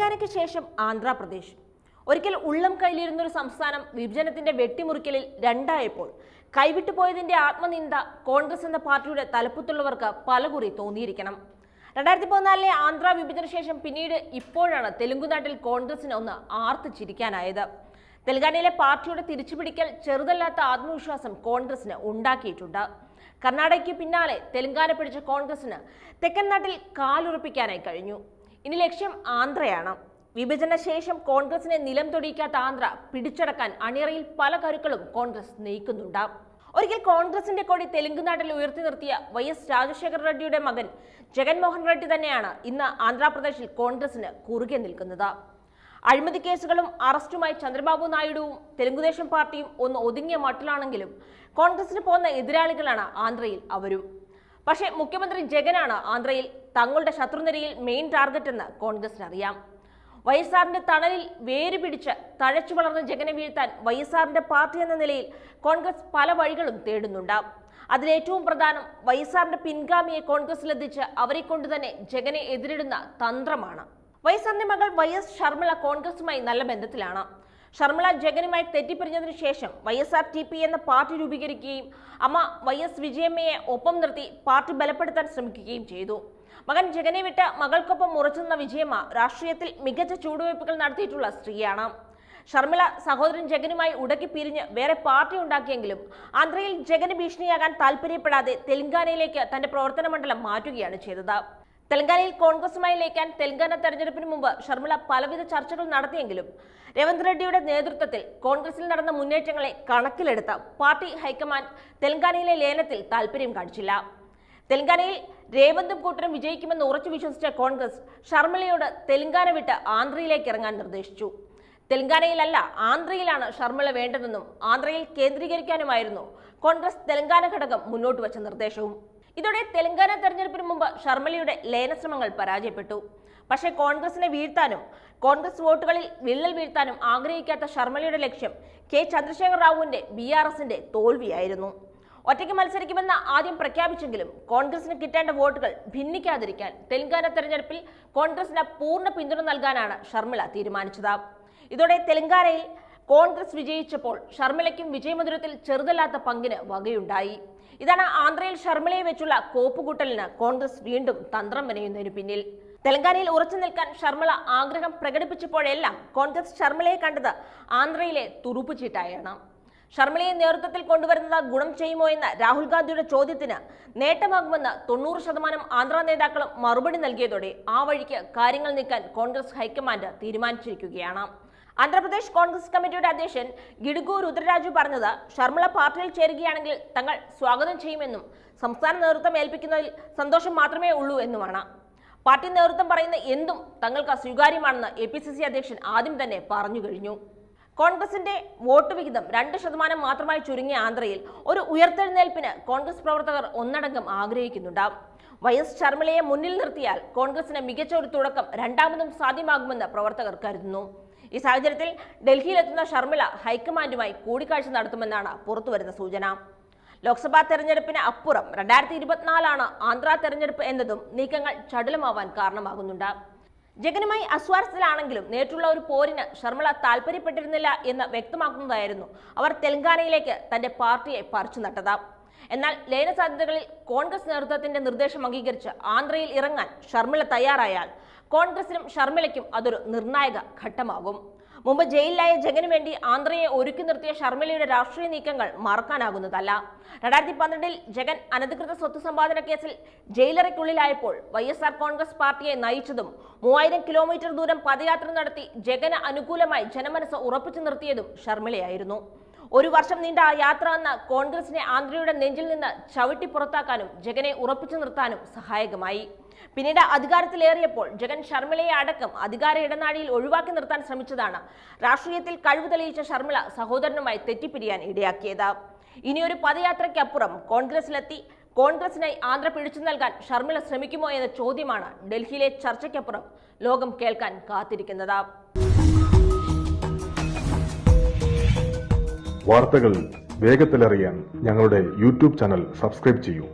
തെലങ്കാനയ്ക്ക് ശേഷം ആന്ധ്രാപ്രദേശ്. ഒരിക്കൽ ഉള്ളം കയ്യിലിരുന്ന ഒരു സംസ്ഥാനം വിഭജനത്തിന്റെ വെട്ടിമുറിക്കലിൽ രണ്ടായപ്പോൾ കൈവിട്ടു പോയതിന്റെ ആത്മനിന്ദ കോൺഗ്രസ് എന്ന പാർട്ടിയുടെ തലപ്പത്തുള്ളവർക്ക് പലകുറി തോന്നിയിരിക്കണം. രണ്ടായിരത്തി പതിനാലിലെ ആന്ധ്ര വിഭജന ശേഷം പിന്നീട് ഇപ്പോഴാണ് തെലുങ്കുനാട്ടിൽ കോൺഗ്രസിന് ഒന്ന് ആർത്ത് ചിരിക്കാനായത്. തെലങ്കാനയിലെ പാർട്ടിയുടെ തിരിച്ചുപിടിക്കൽ ചെറുതല്ലാത്ത ആത്മവിശ്വാസം കോൺഗ്രസിന് ഉണ്ടാക്കിയിട്ടുണ്ട്. കർണാടകയ്ക്ക് പിന്നാലെ തെലങ്കാന പിടിച്ച കോൺഗ്രസിന് തെക്കൻ നാട്ടിൽ കാലുറപ്പിക്കാനായി കഴിഞ്ഞു. ഇനി ലക്ഷ്യം ആന്ധ്രയാണ്. വിഭജനശേഷം കോൺഗ്രസിനെ നിലം തൊടിയിക്കാത്ത ആന്ധ്ര പിടിച്ചടക്കാൻ അണിയറയിൽ പല കരുക്കളും കോൺഗ്രസ് നീക്കുന്നുണ്ട് ഒരിക്കൽ കോൺഗ്രസിന്റെ കൊടി തെലുങ്കുനാട്ടിൽ ഉയർത്തി നിർത്തിയ വൈ എസ് രാജശേഖർ റെഡ്ഡിയുടെ മകൻ ജഗൻമോഹൻ റെഡ്ഡി തന്നെയാണ് ഇന്ന് ആന്ധ്രാപ്രദേശിൽ കോൺഗ്രസിന് കുറുകെ നിൽക്കുന്നത്. അഴിമതി കേസുകളും അറസ്റ്റുമായി ചന്ദ്രബാബു നായിഡുവും തെലുങ്കുദേശം പാർട്ടിയും ഒന്ന് ഒതുങ്ങിയ മട്ടിലാണെങ്കിലും കോൺഗ്രസിന് പോകുന്ന എതിരാളികളാണ് ആന്ധ്രയിൽ അവരും. പക്ഷേ മുഖ്യമന്ത്രി ജഗനാണ് ആന്ധ്രയിൽ തങ്ങളുടെ ശത്രുനിരയിൽ മെയിൻ ടാർഗറ്റ് എന്ന് കോൺഗ്രസിന് അറിയാം വൈഎസ്ആറിന്റെ തണലിൽ വേര് പിടിച്ച് തഴച്ചു വളർന്ന ജഗനെ വീഴ്ത്താൻ വൈഎസ്ആറിന്റെ പാർട്ടി എന്ന നിലയിൽ കോൺഗ്രസ് പല വഴികളും തേടുന്നുണ്ട് അതിലേറ്റവും പ്രധാനം വൈഎസ്ആറിന്റെ പിൻഗാമിയെ കോൺഗ്രസിലെത്തിച്ച് അവരെ കൊണ്ട് തന്നെ ജഗനെ എതിരിടുന്ന തന്ത്രമാണ്. വൈഎസ്ആറിന്റെ മകൾ വൈ എസ് കോൺഗ്രസുമായി നല്ല ബന്ധത്തിലാണ്. ഷർമിള ജഗനുമായി തെറ്റിപ്പിരിഞ്ഞതിനു ശേഷം Y S R T P എന്ന പാർട്ടി രൂപീകരിക്കുകയും അമ്മ വൈ എസ് വിജയമ്മയെ ഒപ്പം നിർത്തി പാർട്ടി ബലപ്പെടുത്താൻ ശ്രമിക്കുകയും ചെയ്തു. മകൻ ജഗനെ വിട്ട് മകൾക്കൊപ്പം ഉറച്ചുനിന്ന വിജയമ്മ രാഷ്ട്രീയത്തിൽ മികച്ച ചൂടുവയ്പ്പുകൾ നടത്തിയിട്ടുള്ള സ്ത്രീയാണ്. ഷർമിള സഹോദരൻ ജഗനുമായി ഉടക്കി പിരിഞ്ഞ് വേറെ പാർട്ടി ഉണ്ടാക്കിയെങ്കിലും ആന്ധ്രയിൽ ജഗന് ഭീഷണിയാകാൻ താല്പര്യപ്പെടാതെ തെലങ്കാനയിലേക്ക് തന്റെ പ്രവർത്തന മണ്ഡലം മാറ്റുകയാണ് ചെയ്തത്. തെലങ്കാനയിൽ കോൺഗ്രസുമായി ലയിക്കാൻ തെലങ്കാന തെരഞ്ഞെടുപ്പിന് മുമ്പ് ഷർമിള പലവിധ ചർച്ചകൾ നടത്തിയെങ്കിലും രവീന്ദ്ര റെഡ്ഡിയുടെ നേതൃത്വത്തിൽ കോൺഗ്രസിൽ നടന്ന മുന്നേറ്റങ്ങളെ കണക്കിലെടുത്ത പാർട്ടി ഹൈക്കമാൻഡ് തെലങ്കാനയിലെ ലയനത്തിൽ താല്പര്യം കാണിച്ചില്ല. തെലങ്കാനയിൽ രേവന്തും കൂട്ടരും വിജയിക്കുമെന്ന് ഉറച്ചു വിശ്വസിച്ച കോൺഗ്രസ് ഷർമിളയോട് തെലങ്കാന വിട്ട് ആന്ധ്രയിലേക്ക് ഇറങ്ങാൻ നിർദ്ദേശിച്ചു. തെലങ്കാനയിലല്ല ആന്ധ്രയിലാണ് ഷർമിള വേണ്ടതെന്നും ആന്ധ്രയിൽ കേന്ദ്രീകരിക്കാനുമായിരുന്നു കോൺഗ്രസ് തെലങ്കാന ഘടകം മുന്നോട്ട് വച്ച നിർദ്ദേശവും. ഇതോടെ തെലങ്കാന തെരഞ്ഞെടുപ്പിന് മുമ്പ് ഷർമിളയുടെ ലയനശ്രമങ്ങൾ പരാജയപ്പെട്ടു. പക്ഷേ കോൺഗ്രസിനെ വീഴ്ത്താനും കോൺഗ്രസ് വോട്ടുകളിൽ വിള്ളൽ വീഴ്ത്താനും ആഗ്രഹിക്കാത്ത ഷർമിളയുടെ ലക്ഷ്യം കെ ചന്ദ്രശേഖർ റാവുവിന്റെ ബി ആർ എസിന്റെ തോൽവിയായിരുന്നു. ഒറ്റയ്ക്ക് മത്സരിക്കുമെന്ന് ആദ്യം പ്രഖ്യാപിച്ചെങ്കിലും കോൺഗ്രസിന് കിട്ടേണ്ട വോട്ടുകൾ ഭിന്നിക്കാതിരിക്കാൻ തെലങ്കാന തെരഞ്ഞെടുപ്പിൽ കോൺഗ്രസിന് പൂർണ പിന്തുണ നൽകാനാണ് ഷർമിള തീരുമാനിച്ചത്. ഇതോടെ തെലങ്കാനയിൽ കോൺഗ്രസ് വിജയിച്ചപ്പോൾ ഷർമിളയ്ക്കും വിജയമധുരത്തിൽ ചെറുതല്ലാത്ത പങ്കിന് വകയുണ്ടായി. ഇതാണ് ആന്ധ്രയിൽ ഷർമിളയെ വെച്ചുള്ള കോപ്പുകൂട്ടലിന് കോൺഗ്രസ് വീണ്ടും തന്ത്രം മെനയുന്നതിന് പിന്നിൽ. തെലങ്കാനയിൽ ഉറച്ചു നിൽക്കാൻ ഷർമിള ആഗ്രഹം പ്രകടിപ്പിച്ചപ്പോഴെല്ലാം കോൺഗ്രസ് ഷർമിളയെ കണ്ടത് ആന്ധ്രയിലെ തുറുപ്പുചീട്ടായാണ്. ഷർമിളയെ നേതൃത്വത്തിൽ കൊണ്ടുവരുന്നത് ഗുണം ചെയ്യുമോ എന്ന രാഹുൽ ഗാന്ധിയുടെ ചോദ്യത്തിന് നേട്ടമാകുമെന്ന് തൊണ്ണൂറ് ശതമാനം ആന്ധ്ര നേതാക്കളും മറുപടി നൽകിയതോടെ ആ വഴിക്ക് കാര്യങ്ങൾ നീക്കാൻ കോൺഗ്രസ് ഹൈക്കമാൻഡ് തീരുമാനിച്ചിരിക്കുകയാണ്. ആന്ധ്രാപ്രദേശ് കോൺഗ്രസ് കമ്മിറ്റിയുടെ അധ്യക്ഷൻ ഗിഡുഗു രുദ്രരാജു പറഞ്ഞത് ഷർമിള പാർട്ടിയിൽ ചേരുകയാണെങ്കിൽ തങ്ങൾ സ്വാഗതം ചെയ്യുമെന്നും സംസ്ഥാന നേതൃത്വം ഏൽപ്പിക്കുന്നതിൽ സന്തോഷം മാത്രമേ ഉള്ളൂ എന്നുമാണ്. പാർട്ടി നേതൃത്വം പറയുന്ന എന്തും തങ്ങൾക്ക് സ്വീകാര്യമാണെന്ന് എ അധ്യക്ഷൻ ആദ്യം തന്നെ പറഞ്ഞു കഴിഞ്ഞു. കോൺഗ്രസിന്റെ വോട്ട് വിഹിതം രണ്ട് ശതമാനം മാത്രമായി ചുരുങ്ങിയ ആന്ധ്രയിൽ ഒരു ഉയർത്തെഴുന്നേൽപ്പിന് കോൺഗ്രസ് പ്രവർത്തകർ ഒന്നടങ്കം ആഗ്രഹിക്കുന്നുണ്ട് വൈ എസ് ശർമിളയെ മുന്നിൽ നിർത്തിയാൽ കോൺഗ്രസിന് മികച്ച ഒരു തുടക്കം രണ്ടാമതും സാധ്യമാകുമെന്ന് പ്രവർത്തകർ കരുതുന്നു. ഈ സാഹചര്യത്തിൽ ഡൽഹിയിലെത്തുന്ന ഷർമിള ഹൈക്കമാൻഡുമായി കൂടിക്കാഴ്ച നടത്തുമെന്നാണ് പുറത്തുവരുന്ന സൂചന. ലോക്സഭാ തെരഞ്ഞെടുപ്പിന് അപ്പുറം രണ്ടായിരത്തി ഇരുപത്തിനാലാണ് ആന്ധ്ര തെരഞ്ഞെടുപ്പ് എന്നതും നീക്കങ്ങൾ ചടുലമാവാൻ കാരണമാകുന്നുണ്ട്. ജഗനുമായി അസ്വാരസ്യത്തിലാണെങ്കിലും നേരിട്ടുള്ള ഒരു പോരിന് ശർമ്മള താല്പര്യപ്പെട്ടിരുന്നില്ല എന്ന് വ്യക്തമാക്കുന്നതായിരുന്നു. അവർ തെലങ്കാനയിലേക്ക് തന്റെ പാർട്ടിയെ പറിച്ചു നട്ടത്. എന്നാൽ ലയന സാധ്യതകളിൽ കോൺഗ്രസ് നേതൃത്വത്തിന്റെ നിർദ്ദേശം അംഗീകരിച്ച് ആന്ധ്രയിൽ ഇറങ്ങാൻ ഷർമിള തയ്യാറായാൽ കോൺഗ്രസിനും ഷർമിളയ്ക്കും അതൊരു നിർണായക ഘട്ടമാകും. മുമ്പ് ജയിലിലായ ജഗന് വേണ്ടി ആന്ധ്രയെ ഒരുക്കി നിർത്തിയ ഷർമിളയുടെ രാഷ്ട്രീയ നീക്കങ്ങൾ മറക്കാനാകുന്നതല്ല. രണ്ടായിരത്തി പന്ത്രണ്ടിൽ ജഗൻ അനധികൃത സ്വത്ത് സമ്പാദന കേസിൽ ജയിലറയ്ക്കുള്ളിലായപ്പോൾ വൈ എസ് ആർ കോൺഗ്രസ് പാർട്ടിയെ നയിച്ചതും മൂവായിരം കിലോമീറ്റർ ദൂരം പദയാത്ര നടത്തി ജഗന് അനുകൂലമായി ജനമനസ് ഉറപ്പിച്ചു നിർത്തിയതും ഷർമിളയായിരുന്നു. ഒരു വർഷം നീണ്ട ആ യാത്ര അന്ന് കോൺഗ്രസിനെ ആന്ധ്രയുടെ നെഞ്ചിൽ നിന്ന് ചവിട്ടി പുറത്താക്കാനും ജഗനെ ഉറപ്പിച്ചു നിർത്താനും സഹായകമായി. പിന്നീട് അധികാരത്തിലേറിയപ്പോൾ ജഗൻ ശർമ്മിളയെ അടക്കം അധികാര ഇടനാഴിയിൽ ഒഴിവാക്കി നിർത്താൻ ശ്രമിച്ചതാണ്. രാഷ്ട്രീയത്തിൽ കഴിവ് തെളിയിച്ച ശർമ്മിള സഹോദരനുമായി തെറ്റിപ്പിരിയാൻ ഇടയാക്കിയത്. ഇനിയൊരു പദയാത്രയ്ക്കപ്പുറം കോൺഗ്രസിലെത്തി കോൺഗ്രസിനായി ആന്ധ്ര പിടിച്ചു നൽകാൻ ഷർമിള ശ്രമിക്കുമോ എന്ന ചോദ്യമാണ് ഡൽഹിയിലെ ചർച്ചയ്ക്കപ്പുറം ലോകം കേൾക്കാൻ കാത്തിരിക്കുന്നത്. വാർത്തകൾ വേഗത്തിലറിയാൻ ഞങ്ങളുടെ യൂട്യൂബ് ചാനൽ സബ്സ്ക്രൈബ് ചെയ്യൂ.